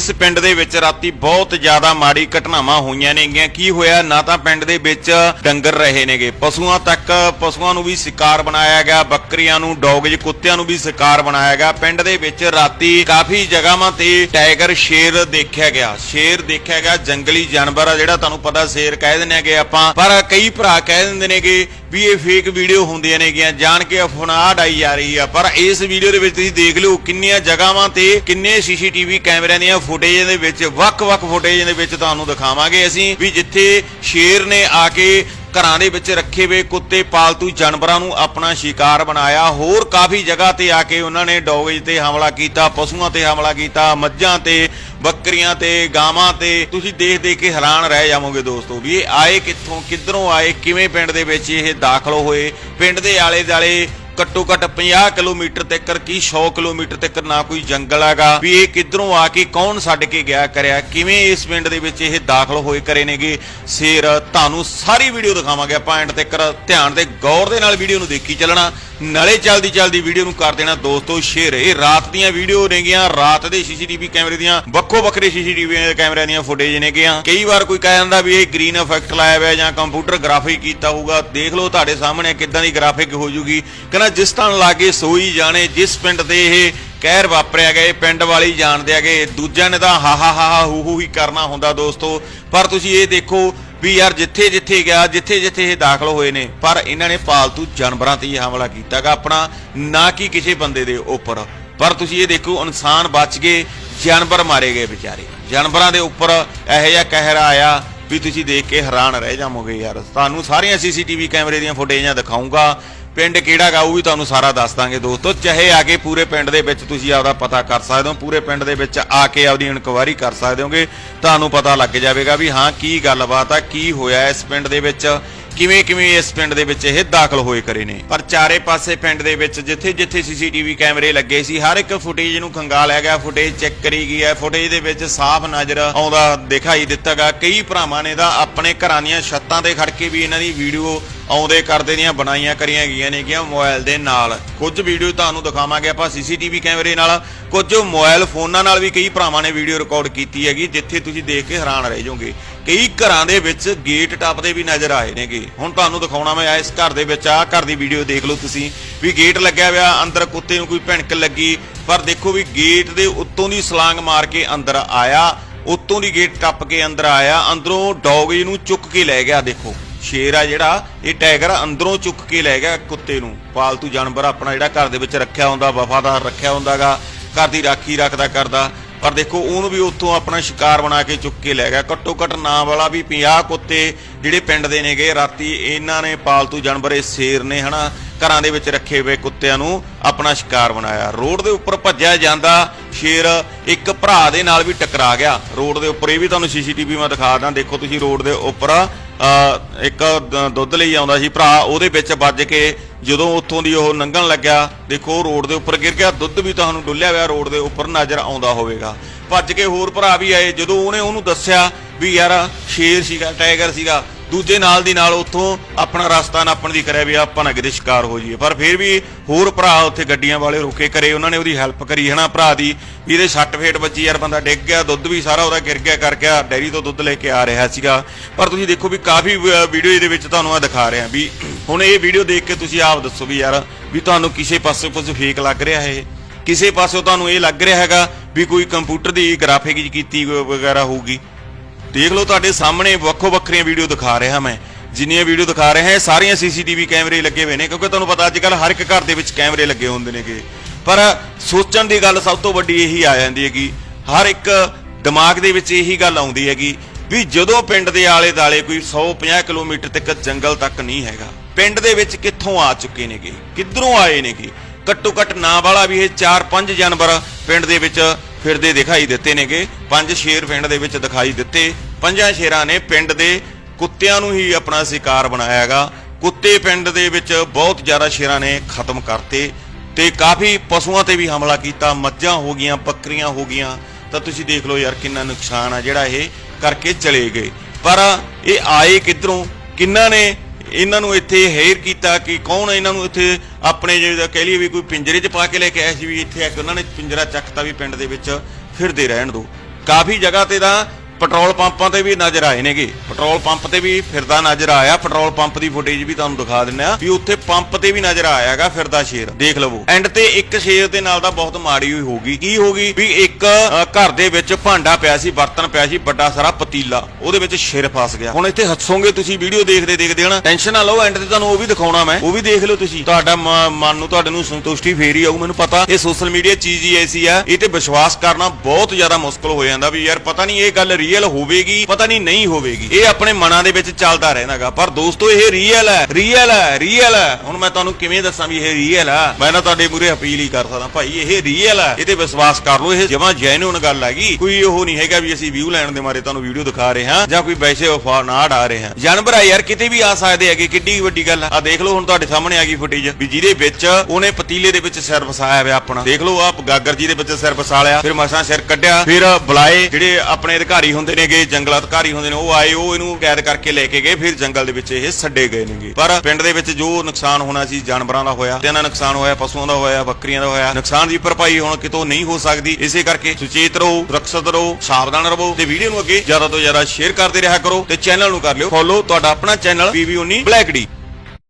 ਇਸ ਪਿੰਡ ਦੇ ਵਿੱਚ ਰਾਤੀ ਬਹੁਤ ਜ਼ਿਆਦਾ ਮਾੜੀ ਘਟਨਾਵਾਂ ਹੋਈਆਂ ਨੇਗੀਆਂ। ਕੀ ਹੋਇਆ? ਨਾ ਤਾਂ ਪਿੰਡ ਦੇ ਵਿੱਚ ਡੰਗਰ ਰਹੇ ਨੇਗੇ। ਪਸ਼ੂਆਂ ਤੱਕ ਪਸ਼ੂਆਂ ਨੂੰ ਵੀ ਸ਼ਿਕਾਰ ਬਣਾਇਆ ਗਿਆ। ਬੱਕਰੀਆਂ ਨੂੰ, ਡੌਗਜ, ਕੁੱਤਿਆਂ ਨੂੰ ਵੀ ਸ਼ਿਕਾਰ ਬਣਾਇਆ ਗਿਆ। ਪਿੰਡ ਦੇ ਵਿੱਚ ਰਾਤੀ ਕਾਫੀ ਜਗ੍ਹਾਵਾਂ ਤੇ ਟਾਈਗਰ ਸ਼ੇਰ ਦੇਖਿਆ ਗਿਆ। ਸ਼ੇਰ ਦੇਖਿਆ ਗਿਆ। ਜੰਗਲੀ ਜਾਨਵਰ ਆ ਜਿਹੜਾ ਤੁਹਾਨੂੰ ਪਤਾ, ਸ਼ੇਰ ਕਹਿ ਦਿੰਦੇ ਆਗੇ ਆਪਾਂ। ਪਰ ਕਈ ਭਰਾ ਕਹਿ ਦਿੰਦੇ ਨੇਗੇ ਵੀ ਇਹ ਫੇਕ ਵੀਡੀਓ ਹੁੰਦੀਆਂ ਨੇਗੀਆਂ, ਜਾਣ ਕੇ ਅਫਵਾਹ ਡਾਈ ਜਾ ਰਹੀ ਆ। ਪਰ ਇਸ ਵੀਡੀਓ ਦੇ ਵਿੱਚ ਤੁਸੀਂ ਦੇਖ ਲਿਓ ਕਿੰਨੀਆਂ ਜਗ੍ਹਾਵਾਂ ਤੇ ਕਿੰਨੇ ਸੀਸੀਟੀਵੀ ਕੈਮਰਿਆਂ ਦੀਆਂ ਫੁਟੇਜ ਦੇ ਵਿੱਚ, ਵੱਖ-ਵੱਖ ਫੁਟੇਜ ਦੇ ਵਿੱਚ ਤੁਹਾਨੂੰ ਦਿਖਾਵਾਂਗੇ ਅਸੀਂ ਵੀ ਜਿੱਥੇ ਸ਼ੇਰ ਨੇ ਆ ਕੇ ਘਰਾਂ ਦੇ ਵਿੱਚ ਰੱਖੇ ਹੋਏ ਕੁੱਤੇ, ਪਾਲਤੂ ਜਾਨਵਰਾਂ ਨੂੰ ਆਪਣਾ ਸ਼ਿਕਾਰ ਬਣਾਇਆ। ਹੋਰ ਕਾਫੀ ਜਗ੍ਹਾ ਤੇ ਆ ਕੇ ਉਹਨਾਂ ਨੇ ਡੌਗਜ ਤੇ ਹਮਲਾ ਕੀਤਾ, ਪਸ਼ੂਆਂ ਤੇ ਹਮਲਾ ਕੀਤਾ, ਮੱਝਾਂ ਤੇ ਬੱਕਰੀਆਂ ਤੇ, ਗਾਵਾਂ ਤੇ, ਤੁਸੀਂ ਦੇਖ ਦੇਖ ਕੇ ਹੈਰਾਨ ਰਹਿ ਜਾਵੋਗੇ ਦੋਸਤੋ ਵੀ ਇਹ ਆਏ ਕਿੱਥੋਂ, ਕਿੱਧਰੋਂ ਆਏ, ਕਿਵੇਂ ਪਿੰਡ ਦੇ ਵਿੱਚ ਇਹ ਦਾਖਲ ਹੋਏ, ਪਿੰਡ ਦੇ ਆਲੇ ਦਾਲੇ ਘੱਟੋ ਘੱਟ 50 ਕਿਲੋਮੀਟਰ ਤੱਕ ਕੀ 100 ਕਿਲੋਮੀਟਰ ਤੱਕ ਨਾ ਕੋਈ ਜੰਗਲ ਹੈਗਾ, ਵੀ ਇਹ ਕਿੱਧਰੋਂ ਆ ਕੇ ਕੌਣ ਛੱਡ ਕੇ ਗਿਆ ਕਰਿਆ, ਕਿਵੇਂ ਇਸ ਪਿੰਡ ਦੇ ਵਿੱਚ ਇਹ ਦਾਖਲ ਹੋਏ ਕਰੇ ਨੇਗੇ? ਸ਼ੇਰ, ਤੁਹਾਨੂੰ ਸਾਰੀ ਵੀਡੀਓ ਦਿਖਾਵਾਂਗੇ ਆਪਾਂ ਐਂਡ ਤੱਕ, ਧਿਆਨ ਤੇ ਗੌਰ ਦੇ ਨਾਲ ਵੀਡੀਓ ਨੂੰ ਦੇਖੀ ਚੱਲਣਾ। ਨਾਲੇ ਚੱਲਦੀ ਚੱਲਦੀ ਵੀਡੀਓ ਨੂੰ ਕਰ ਦੇਣਾ ਦੋਸਤੋ ਸ਼ੇਅਰ। ਇਹ ਰਾਤ ਦੀਆਂ ਵੀਡੀਓ ਨੇਗੀਆਂ, ਰਾਤ ਦੇ ਸੀਸੀਟੀਵੀ ਕੈਮਰੇ ਦੀਆਂ, ਵੱਖੋ ਵੱਖਰੇ ਸੀਸੀਟੀਵੀ ਕੈਮਰਿਆਂ ਦੀਆਂ ਫੁਟੇਜ ਨੇਗੀਆਂ। ਕਈ ਵਾਰ ਕੋਈ ਕਹਿ ਜਾਂਦਾ ਵੀ ਇਹ ਗ੍ਰੀਨ ਇਫੈਕਟ ਲਾਇਆ ਹੋਇਆ ਜਾਂ ਕੰਪਿਊਟਰ ਗ੍ਰਾਫਿਕ ਕੀਤਾ ਹੋਊਗਾ। ਦੇਖ ਲਓ ਤੁਹਾਡੇ ਸਾਹਮਣੇ ਕਿੱਦਾਂ ਦੀ ਗ੍ਰਾਫਿਕ ਹੋ ਜੂਗੀ। ਕਹਿੰਦਾ ਜਿਸ ਤਾਂ ਲਾਗੇ ਸੋਈ ਜਾਣੇ, ਜਿਸ ਪਿੰਡ ਦੇ ਇਹ ਕਹਿਰ ਵਾਪਰਿਆ ਗਏ ਪਿੰਡ ਵਾਲੀ ਜਾਣਦੇ ਆਗੇ ਦੂਜਿਆਂ ਨੇ ਤਾਂ ਹਾ ਹਾ ਹਾ ਹਾ ਹੂ ਹੂ ਹੀ ਕਰਨਾ ਹੁੰਦਾ ਦੋਸਤੋ। ਪਰ ਤੁਸੀਂ ਇਹ ਦੇਖੋ ਵੀ ਯਾਰ ਜਿੱਥੇ ਜਿੱਥੇ ਗਿਆ, ਜਿੱਥੇ ਜਿੱਥੇ ਇਹ ਦਾਖਲ ਹੋਏ ਨੇ, ਪਰ ਇਹਨਾਂ ਨੇ ਪਾਲਤੂ ਜਾਨਵਰਾਂ ਤੇ ਹੀ ਹਮਲਾ ਕੀਤਾਗਾ ਆਪਣਾ, ਨਾ ਕਿ ਕਿਸੇ ਬੰਦੇ ਦੇ ਉੱਪਰ। ਪਰ ਤੁਸੀਂ ਇਹ ਦੇਖੋ, ਇਨਸਾਨ ਬਚ ਗਏ, ਜਾਨਵਰ ਮਾਰੇ ਗਏ ਵਿਚਾਰੇ। ਜਾਨਵਰਾਂ ਦੇ ਉੱਪਰ ਇਹੋ ਜਿਹਾ ਕਹਿਰਾ ਆਇਆ ਵੀ ਤੁਸੀਂ ਦੇਖ ਕੇ ਹੈਰਾਨ ਰਹਿ ਜਾਵੋਗੇ ਯਾਰ। ਤੁਹਾਨੂੰ ਸਾਰੀਆਂ ਸੀਸੀਟੀਵੀ ਕੈਮਰੇ ਦੀਆਂ ਫੁਟੇਜਾਂ ਦਿਖਾਉਂਗਾ ਪਿੰਡ ਕਿਹੜਾ ਗਾ, ਉਹ ਵੀ ਤੁਹਾਨੂੰ ਸਾਰਾ ਦੱਸ ਦਾਂਗੇ ਦੋਸਤੋ। ਚਾਹੇ ਆ ਕੇ ਪੂਰੇ ਪਿੰਡ ਦੇ ਵਿੱਚ ਤੁਸੀਂ ਆਪਦਾ ਪਤਾ ਕਰ ਸਕਦੇ ਹੋ, ਪੂਰੇ ਪਿੰਡ ਦੇ ਵਿੱਚ ਆ ਕੇ ਆਪਦੀ ਇਨਕੁਆਇਰੀ ਕਰ ਸਕਦੇ ਹੋਗੇ, ਤੁਹਾਨੂੰ ਪਤਾ ਲੱਗ ਜਾਵੇਗਾ ਵੀ ਹਾਂ, ਕੀ ਗੱਲਬਾਤ ਆ, ਕੀ ਹੋਇਆ ਇਸ ਪਿੰਡ ਦੇ ਵਿੱਚ, ਕਿਵੇਂ ਕਿਵੇਂ ਇਸ ਪਿੰਡ ਦੇ ਵਿੱਚ ਇਹ ਦਾਖਲ ਹੋਏ ਕਰੇ ਨੇ। ਪਰ ਚਾਰੇ ਪਾਸੇ ਪਿੰਡ ਦੇ ਵਿੱਚ ਜਿੱਥੇ ਜਿੱਥੇ ਸੀਸੀਟੀਵੀ ਕੈਮਰੇ ਲੱਗੇ ਸੀ, ਹਰ ਇੱਕ ਫੁਟੇਜ ਨੂੰ ਖੰਗਾਲਿਆ ਗਿਆ, ਫੁਟੇਜ ਚੈੱਕ ਕਰੀ ਗਈ ਹੈ, ਫੁਟੇਜ ਦੇ ਵਿੱਚ ਸਾਫ਼ ਨਜ਼ਰ ਆਉਂਦਾ ਦਿਖਾਈ ਦਿੱਤਾ ਦਿੱਤਾਗਾ ਕਈ ਭਰਾਵਾਂ ਨੇ ਤਾਂ ਆਪਣੇ ਘਰਾਂ ਦੀਆਂ ਛੱਤਾਂ ਤੇ ਖੜ ਕੇ ਵੀ ਇਹਨਾਂ ਦੀ ਵੀਡੀਓ ਆਉਂਦੇ ਕਰਦੇ ਦੀਆਂ ਬਣਾਈਆਂ ਕਰੀਆਂ ਗਈਆਂ ਨੇਗੀਆਂ ਮੋਬਾਈਲ ਦੇ ਨਾਲ। ਕੁਝ ਵੀਡੀਓ ਤੁਹਾਨੂੰ ਦਿਖਾਵਾਂਗੇ ਆਪਾਂ ਸੀਸੀਟੀਵੀ ਕੈਮਰੇ ਨਾਲ। ਕੁਝ ਮੋਬਾਈਲ ਫੋਨਾਂ ਨਾਲ ਵੀ ਕਈ ਭਰਾਵਾਂ ਨੇ ਵੀਡੀਓ ਰਿਕਾਰਡ ਕੀਤੀ ਹੈਗੀ, ਜਿੱਥੇ ਤੁਸੀਂ ਦੇਖ ਕੇ ਹੈਰਾਨ ਰਹਿ ਜਾਓਗੇ। ਕਈ ਘਰਾਂ ਦੇ ਵਿੱਚ ਗੇਟ ਟੱਪਦੇ ਵੀ ਨਜ਼ਰ ਆਏ ਨੇਗੇ। ਹੁਣ ਤੁਹਾਨੂੰ ਦਿਖਾਉਣਾ ਮੈਂ ਇਸ ਘਰ ਦੇ ਵਿੱਚ, ਆਹ ਘਰ ਦੀ ਵੀਡੀਓ ਦੇਖ ਲਓ ਤੁਸੀਂ। ਵੀ ਗੇਟ ਲੱਗਿਆ ਹੋਇਆ, ਅੰਦਰ ਕੁੱਤੇ ਨੂੰ ਕੋਈ ਭਿਣਕ ਲੱਗੀ। ਪਰ ਦੇਖੋ ਵੀ ਗੇਟ ਦੇ ਉੱਤੋਂ ਦੀ ਸਲਾਂਗ ਮਾਰ ਕੇ ਅੰਦਰ ਆਇਆ। ਉੱਤੋਂ ਦੀ ਗੇਟ ਟੱਪ ਕੇ ਅੰਦਰ ਆਇਆ। ਅੰਦਰੋਂ ਡੌਗ ਨੂੰ ਚੁੱਕ ਕੇ ਲੈ ਗਿਆ, ਦੇਖੋ। ਸ਼ੇਰ ਆ ਜਿਹੜਾ, ਇਹ ਟਾਈਗਰ ਅੰਦਰੋਂ ਚੁੱਕ ਕੇ ਲੈ ਗਿਆ ਕੁੱਤੇ ਨੂੰ। ਪਾਲਤੂ ਜਾਨਵਰ ਆਪਣਾ ਜਿਹੜਾ ਘਰ ਦੇ ਵਿੱਚ ਰੱਖਿਆ ਹੁੰਦਾ, ਵਫਾਦਾਰ ਰੱਖਿਆ ਹੁੰਦਾਗਾ, ਘਰ ਦੀ ਰਾਖੀ ਰੱਖਦਾ ਕਰਦਾ। ਪਰ ਦੇਖੋ, ਉਹਨੂੰ ਵੀ ਉੱਥੋਂ ਆਪਣਾ ਸ਼ਿਕਾਰ ਬਣਾ ਕੇ ਚੁੱਕ ਕੇ ਲੈ ਗਿਆ। ਘੱਟੋ ਘੱਟ ਨਾਂ ਵਾਲਾ ਵੀ 50 ਕੁੱਤੇ ਜਿਹੜੇ ਪਿੰਡ ਦੇ ਨੇਗੇ। ਰਾਤੀ ਇਹਨਾਂ ਨੇ ਪਾਲਤੂ ਜਾਨਵਰ, ਇਹ ਸ਼ੇਰ ਨੇ ਹਨਾ, ਘਰਾਂ ਦੇ ਵਿੱਚ ਰੱਖੇ ਹੋਏ ਕੁੱਤਿਆਂ ਨੂੰ ਆਪਣਾ ਸ਼ਿਕਾਰ ਬਣਾਇਆ। ਰੋਡ ਦੇ ਉੱਪਰ ਭੱਜਿਆ ਜਾਂਦਾ ਸ਼ੇਰ, ਇੱਕ ਭਰਾ ਦੇ ਨਾਲ ਵੀ ਟਕਰਾ ਗਿਆ। ਰੋਡ ਦੇ ਉੱਪਰ, ਇਹ ਵੀ ਤੁਹਾਨੂੰ ਸੀਸੀਟੀਵੀ ਮੈਂ ਦਿਖਾ ਦਾਂ ਦੇਖੋ ਤੁਸੀਂ ਰੋਡ ਦੇ ਉੱਪਰ ਇੱਕ ਦੁੱਧ ਲਈ ਆਉਂਦਾ ਸੀ ਭਰਾ, ਉਹਦੇ ਵਿੱਚ ਵੱਜ ਕੇ ਜਦੋਂ ਉੱਥੋਂ ਦੀ ਉਹ ਲੰਘਣ ਲੱਗਿਆ, ਦੇਖੋ ਰੋਡ ਦੇ ਉੱਪਰ ਗਿਰ ਗਿਆ, ਦੁੱਧ ਵੀ ਤੁਹਾਨੂੰ ਡੁੱਲਿਆ ਹੋਇਆ ਰੋਡ ਦੇ ਉੱਪਰ ਨਜ਼ਰ ਆਉਂਦਾ ਹੋਵੇਗਾ। ਭੱਜ ਕੇ ਹੋਰ ਭਰਾ ਵੀ ਆਏ, ਜਦੋਂ ਉਹਨੇ ਉਹਨੂੰ ਦੱਸਿਆ ਵੀ ਯਾਰ ਸ਼ੇਰ ਸੀਗਾ, ਟਾਈਗਰ ਸੀਗਾ ਦੂਜੇ ਨਾਲ ਦੀ ਨਾਲ ਉੱਥੋਂ ਆਪਣਾ ਰਸਤਾ ਨਾਪਣ ਦੀ ਕਰਿਆ ਵੀ ਆਪਾਂ ਨਾ ਕਿਤੇ ਸ਼ਿਕਾਰ ਹੋ ਜਾਈਏ। ਪਰ ਫਿਰ ਵੀ ਹੋਰ ਭਰਾ ਉੱਥੇ ਗੱਡੀਆਂ ਵਾਲੇ ਰੁਕੇ ਕਰੇ ਉਹਨਾਂ ਨੇ ਉਹਦੀ ਹੈਲਪ ਕਰੀ, ਹਨਾ, ਭਰਾ ਦੀ, ਵੀ ਇਹਦੇ ਸੱਟ ਫੇਟ ਵੱਜੀ, ਯਾਰ ਬੰਦਾ ਡਿੱਗ ਗਿਆ, ਦੁੱਧ ਵੀ ਸਾਰਾ ਉਹਦਾ ਗਿਰ ਗਿਆ, ਕਰ ਗਿਆ, ਡੈਰੀ ਤੋਂ ਦੁੱਧ ਲੈ ਕੇ ਆ ਰਿਹਾ ਸੀਗਾ। ਪਰ ਤੁਸੀਂ ਦੇਖੋ ਵੀ ਕਾਫੀ ਵੀਡੀਓ ਇਹਦੇ ਵਿੱਚ ਤੁਹਾਨੂੰ ਆ ਦਿਖਾ ਰਿਹਾ ਵੀ ਹੁਣ ਇਹ ਵੀਡੀਓ ਦੇਖ ਕੇ ਤੁਸੀਂ ਆਪ ਦੱਸੋ ਵੀ ਯਾਰ, ਵੀ ਤੁਹਾਨੂੰ ਕਿਸੇ ਪਾਸੇ ਕੁਝ ਫੇਕ ਲੱਗ ਰਿਹਾ ਹੈ ਕਿਸੇ ਪਾਸੇ ਤੁਹਾਨੂੰ ਇਹ ਲੱਗ ਰਿਹਾ ਹੈਗਾ ਵੀ ਕੋਈ ਕੰਪਿਊਟਰ ਦੀ ਗ੍ਰਾਫਿਕ ਕੀਤੀ ਵਗੈਰਾ ਹੋਊਗੀ? ਦੇਖ ਲਓ ਤੁਹਾਡੇ ਸਾਹਮਣੇ ਵੱਖੋ ਵੱਖਰੀਆਂ ਵੀਡੀਓ ਦਿਖਾ ਰਿਹਾ ਮੈਂ। ਜਿੰਨੀਆਂ ਵੀਡੀਓ ਦਿਖਾ ਰਿਹਾ ਹਾਂ ਸਾਰੀਆਂ ਸੀਸੀਟੀਵੀ ਕੈਮਰੇ ਲੱਗੇ ਹੋਏ ਨੇ, ਕਿਉਂਕਿ ਤੁਹਾਨੂੰ ਪਤਾ ਅੱਜ ਕੱਲ ਹਰ ਇੱਕ ਘਰ ਦੇ ਵਿੱਚ ਕੈਮਰੇ ਲੱਗੇ ਹੁੰਦੇ ਨੇਗੇ। ਪਰ ਸੋਚਣ ਦੀ ਗੱਲ ਸਭ ਤੋਂ ਵੱਡੀ ਇਹੀ ਆ ਜਾਂਦੀ ਹੈਗੀ, ਹਰ ਇੱਕ ਦਿਮਾਗ ਦੇ ਵਿੱਚ ਇਹੀ ਗੱਲ ਆਉਂਦੀ ਹੈਗੀ ਵੀ ਜਦੋਂ ਪਿੰਡ ਦੇ ਆਲੇ ਦਾਲੇ ਕੋਈ 150 ਕਿਲੋਮੀਟਰ ਤੱਕ ਜੰਗਲ ਤੱਕ ਨਹੀਂ ਹੈਗਾ, ਪਿੰਡ ਦੇ ਵਿੱਚ ਕਿੱਥੋਂ ਆ ਚੁੱਕੇ ਨੇਗੇ, ਕਿੱਧਰੋਂ ਆਏ ਨੇਗੇ? ਘੱਟੋ ਘੱਟ ਨਾਂ ਵਾਲਾ ਵੀ ਇਹ 4-5 ਜਾਨਵਰ ਪਿੰਡ ਦੇ ਵਿੱਚ ਫਿਰਦੇ ਦਿਖਾਈ ਦਿੱਤੇ ਨੇਗੇ। ਪੰਜ ਸ਼ੇਰ ਪਿੰਡ ਦੇ ਵਿੱਚ ਦਿਖਾਈ ਦਿੱਤੇ। ਪੰਜਾਂ ਸ਼ੇਰਾਂ ਨੇ ਪਿੰਡ ਦੇ ਕੁੱਤਿਆਂ ਨੂੰ ਹੀ ਆਪਣਾ ਸ਼ਿਕਾਰ ਬਣਾਇਆਗਾ ਕੁੱਤੇ ਪਿੰਡ ਦੇ ਵਿੱਚ ਬਹੁਤ ਜ਼ਿਆਦਾ ਸ਼ੇਰਾਂ ਨੇ ਖਤਮ ਕਰਤੇ ਤੇ ਕਾਫੀ ਪਸ਼ੂਆਂ ਤੇ ਵੀ ਹਮਲਾ ਕੀਤਾ। ਮੱਝਾਂ ਹੋ ਗਈਆਂ, ਬੱਕਰੀਆਂ ਹੋ ਗਈਆਂ। ਤਾਂ ਤੁਸੀਂ ਦੇਖ ਲਓ ਯਾਰ ਕਿੰਨਾ ਨੁਕਸਾਨ ਆ ਜਿਹੜਾ ਇਹ ਕਰਕੇ ਚਲੇ ਗਏ। ਪਰ ਇਹ ਆਏ ਕਿੱਧਰੋਂ? ਕਿੰਨਾ ਨੇ ਇਹਨਾਂ ਨੂੰ ਇੱਥੇ ਹੇਰ ਕੀਤਾ ਕਿ ਕੌਣ ਇਹਨਾਂ ਨੂੰ ਇੱਥੇ ਆਪਣੇ ਜਿਹੜਾ ਕਹਿ ਲਈਏ ਵੀ ਕੋਈ ਪਿੰਜਰੇ 'ਚ ਪਾ ਕੇ ਲੈ ਕੇ ਆਇਆ ਸੀ ਵੀ ਇੱਥੇ ਆ ਕੇ ਉਹਨਾਂ ਨੇ ਪਿੰਜਰਾ ਚੱਕਤਾ ਵੀ ਪਿੰਡ ਦੇ ਵਿੱਚ, ਫਿਰਦੇ ਰਹਿਣ ਦੋ। ਕਾਫੀ ਜਗ੍ਹਾ ਤੇ ਤਾਂ ਪੈਟਰੋਲ ਪੰਪਾਂ ਤੇ ਵੀ ਨਜ਼ਰ ਆਏ ਨੇਗੇ। ਪੈਟਰੋਲ ਪੰਪ ਤੇ ਵੀ ਫਿਰਦਾ ਨਜ਼ਰ ਆਇਆ। ਪੈਟਰੋਲ ਪੰਪ ਦੀ ਫੁਟੇਜ ਵੀ ਤੁਹਾਨੂੰ ਦਿਖਾ ਦਿੰਨੇ ਆ ਵੀ ਉੱਥੇ ਪੰਪ ਤੇ ਵੀ ਨਜ਼ਰ ਆਇਆਗਾ ਫਿਰਦਾ ਸ਼ੇਰ। ਦੇਖ ਲਵੋ। ਐਂਡ ਤੇ ਇੱਕ ਸ਼ੇਰ ਦੇ ਨਾਲ ਤਾਂ ਬਹੁਤ ਮਾੜੀ ਹੋਈ ਹੋਗੀ ਕੀ ਹੋਗੀ ਵੀ ਇੱਕ ਘਰ ਦੇ ਵਿੱਚ ਭਾਂਡਾ ਪਿਆ ਸੀ, ਬਰਤਨ ਪਿਆ ਸੀ, ਵੱਡਾ ਸਾਰਾ ਪਤੀਲਾ। ਉਹਦੇ ਵਿੱਚ ਸ਼ੇਰ ਫਸ ਗਿਆ। ਹੁਣ ਇੱਥੇ ਹੱਸੋਗੇ ਤੁਸੀਂ, ਵੀਡੀਓ ਦੇਖਦੇ ਦੇਖਦੇ ਹਨਾ? ਟੈਨਸ਼ਨ ਨਾ ਲਓ, ਐਂਡ ਤੇ ਤੁਹਾਨੂੰ ਉਹ ਵੀ ਦਿਖਾਉਣਾ ਮੈਂ। ਉਹ ਵੀ ਦੇਖ ਲਓ ਤੁਸੀਂ। ਤੁਹਾਡਾ ਮਨ ਨੂੰ ਤੁਹਾਡੇ ਨੂੰ ਸੰਤੁਸ਼ਟੀ ਫੇਰ ਹੀ ਆਊ, ਮੈਨੂੰ ਪਤਾ। ਇਹ ਸੋਸ਼ਲ ਮੀਡੀਆ ਚੀਜ਼ ਹੀ ਐਸੀ ਆ ਇਹ ਤੇ ਵਿਸ਼ਵਾਸ ਕਰਨਾ ਬਹੁਤ ਜ਼ਿਆਦਾ ਮੁਸ਼ਕਲ ਹੋ ਜਾਂਦਾ ਵੀ ਯਾਰ ਪਤਾ ਨਹੀਂ ਇਹ ਗੱਲ ਰੀਅਲ ਹੋਵੇਗੀ, ਪਤਾ ਨਹੀਂ ਨਹੀਂ ਹੋਵੇਗੀ। ਇਹ ਆਪਣੇ ਮਨਾਂ ਦੇ ਵਿੱਚ ਚੱਲਦਾ ਰਹਿਣਾਗਾ। ਪਰ ਦੋਸਤੋ, ਇਹ ਰੀਅਲ ਹੈ ਰੀਅਲ ਹੈ ਰੀਅਲ ਹੈ। ਹੁਣ ਮੈਂ ਤੁਹਾਨੂੰ ਕਿਵੇਂ ਦੱਸਾਂ ਵੀ ਇਹ ਰੀਅਲ ਆ? ਮੈਂ ਨਾ ਤੁਹਾਡੇ ਮੂਰੇ ਅਪੀਲ ਹੀ ਕਰ ਸਕਦਾ। ਭਾਈ, ਇਹ ਰੀਅਲ ਹੈ। ਇਹ ਵਿਸ਼ਵਾਸ ਕਰ ਲਓ, ਇਹ ਜਮਾਂ ਜੈਨੂਨ ਗੱਲ ਹੈਗੀ। ਕੋਈ ਉਹ ਨਹੀਂ ਹੈਗਾ ਵੀ ਅਸੀਂ ਵਿਊ ਲੈਣ ਦੇ ਮਾਰੇ ਤੁਹਾਨੂੰ ਵੀਡੀਓ ਦਿਖਾ ਰਹੇ ਹਾਂ, ਜਾਂ ਕੋਈ ਵੈਸੇ ਵਫਾ ਨਾ ਡਾ ਰਹੇ ਹਾਂ। ਜਾਨਵਰ ਆ ਯਾਰ, ਕਿਤੇ ਵੀ ਆ ਸਕਦੇ ਹੈਗੇ, ਕਿੱਡੀ ਵੱਡੀ ਗੱਲ ਆ। ਆਹ ਦੇਖ ਲਓ, ਹੁਣ ਤੁਹਾਡੇ ਸਾਹਮਣੇ ਆ ਗਈ ਫੁਟੇਜ ਵੀ ਜਿਹਦੇ ਵਿੱਚ ਉਹਨੇ ਪਤੀਲੇ ਦੇ ਵਿੱਚ ਸਿਰ ਵਸਾਇਆ ਹੋਇਆ ਆਪਣਾ। ਦੇਖ ਲਓ ਆ ਗਾਗਰ ਜੀ ਦੇ ਵਿੱਚ ਸਿਰ ਵਸਾ ਲਿਆ, ਫਿਰ ਮਸਾਂ ਸਿਰ ਕੱਢਿਆ, ਫਿਰ ਬੁਲਾਏ ਜਿਹੜੇ ਆਪਣੇ ਅਧਿਕਾਰੀ ਹੁੰਦੇ ਨੇਗੇ, ਜੰਗਲ ਅਧਿਕਾਰੀ ਹੁੰਦੇ ਨੇ, ਉਹ ਆਏ, ਉਹ ਇਹਨੂੰ ਕੈਦ ਕਰਕੇ ਲੈ ਕੇ ਗਏ, ਫਿਰ ਜੰਗਲ ਦੇ ਵਿੱਚ ਇਹ ਛੱਡੇ ਗਏ ਨੇਗੇ। ਪਰ ਪਿੰਡ ਦੇ ਵਿੱਚ ਜੋ ਨੁਕਸਾਨ ਹੋਣਾ ਸੀ, ਜਾਨਵਰਾਂ ਦਾ ਹੋਇਆ ਤੇ ਇਹਨਾਂ ਨੁਕਸਾਨ ਹੋਇਆ, ਪਸ਼ੂਆਂ ਦਾ ਹੋਇਆ, ਬੱਕਰੀਆਂ ਦਾ ਹੋਇਆ, ਨੁਕਸਾਨ ਦੀ ਭਰਪਾਈ ਹੁਣ ਕਿਤੋਂ ਨਹੀਂ ਹੋ ਸਕਦੀ, ਇਸੇ ਕਰਕੇ ਸੁਚੇਤ ਰਹੋ, ਸੁਰੱਖਿਅਤ ਰਹੋ, ਸਾਵਧਾਨ ਰਹੋ ਤੇ ਵੀਡੀਓ ਨੂੰ ਅੱਗੇ ਜ਼ਿਆਦਾ ਤੋਂ ਜ਼ਿਆਦਾ ਸ਼ੇਅਰ ਕਰਦੇ ਰਿਹਾ ਕਰੋ ਤੇ ਚੈਨਲ ਨੂੰ ਕਰ ਲਿਓ, ਫੋਲੋ, ਤੁਹਾਡਾ ਆਪਣਾ ਚੈਨਲ ਪੀਵੀ19 ਬਲੈਕ ਡੀ